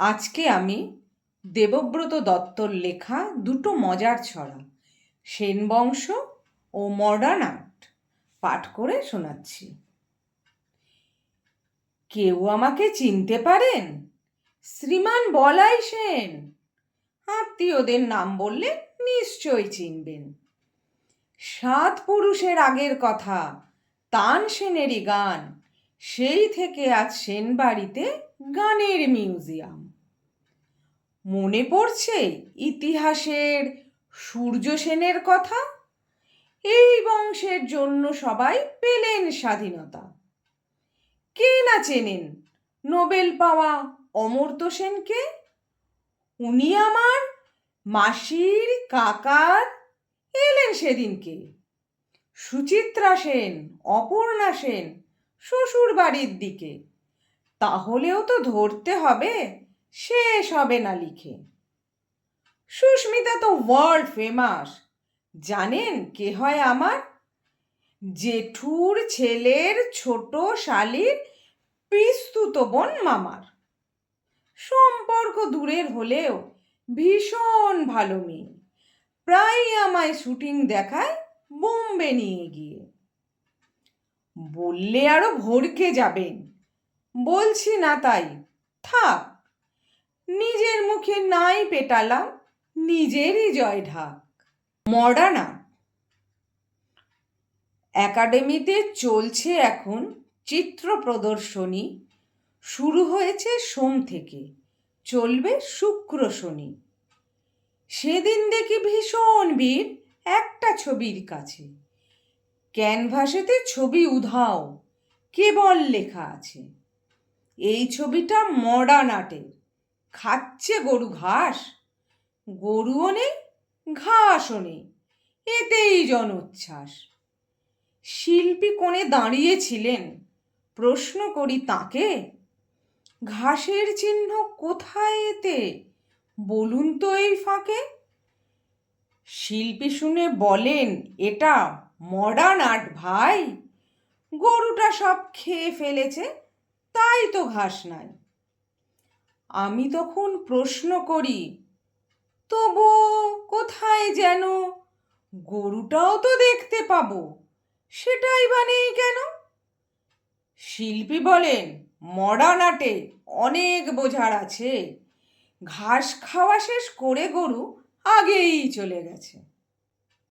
আজকে আমি দেবব্রত দত্তর লেখা দুটো মজার ছড়া সেন বংশ ও মডার্ন আর্ট পাঠ করে শোনাচ্ছি। কেউ আমাকে চিনতে পারেন? শ্রীমান বলাই সেন। আত্মীয়দের নাম বললে নিশ্চয় চিনবেন। সাত পুরুষের আগের কথা, তান সেনেরই গান। সেই থেকে আজ সেন বাড়িতে গানের মিউজিয়াম। মনে পড়ছে ইতিহাসের সূর্য সেনের কথা? এই বংশের জন্য সবাই পেলেন স্বাধীনতা। কে না চেনেন নোবেল পাওয়া অমর্ত্য সেনকে? উনি আমার মাসির কাকার এলেন সেদিনকে। সুচিত্রা সেন, অপর্ণা সেন শ্বশুর বাড়ির দিকে। তাহলেও তো ধরতে হবে শেষ হবে না লিখে। সুস্মিতা তো ওয়ার্ল্ড ফেমাস জানেন কে হয় আমার? জেঠুর ছেলের ছোট শালির পিস্তুত বোন মামার। সম্পর্ক দূরের হলেও ভীষণ ভালো মেয়ে। প্রায় আমায় শুটিং দেখায় বোম্বে নিয়ে গিয়ে। বললে আরও ভরকে যাবেন। বলছি না তাই, থাক। নিজের মুখে নাই পেটালাম, নিজেরই জয় ঢাক। মডার্ন একাডেমিতে চলছে এখন চিত্র প্রদর্শনী, শুরু হয়েছে সোম থেকে, চলবে শুক্র শনি। সেদিন দেখি ভীষণ ভিড় একটা ছবির কাছে। ক্যানভাসেতে ছবি উধাও, কেবল লেখা আছে। এই ছবিটা মডার্ন আর্টের খাচ্ছে গরু ঘাস। গরুও নেই, ঘাসও নেই, এতেই জনোচ্ছ্বাস। শিল্পী কোণে দাঁড়িয়েছিলেন, প্রশ্ন করি তাকে, ঘাসের চিহ্ন কোথায় এতে? বলুন তো এই ফাঁকে। শিল্পী শুনে বলেন, এটা মডার্ন আর্ট ভাই। গরুটা সব খেয়ে ফেলেছে, তাই তো ঘাস নাই। আমি তখন প্রশ্ন করি, তবু কোথায় যেন? গরুটাও তো দেখতে পাবো, সেটাই বা নেই কেন? শিল্পী বলেন মডার্ন আর্টে অনেক বোঝার আছে। ঘাস খাওয়া শেষ করে গরু আগেই চলে গেছে।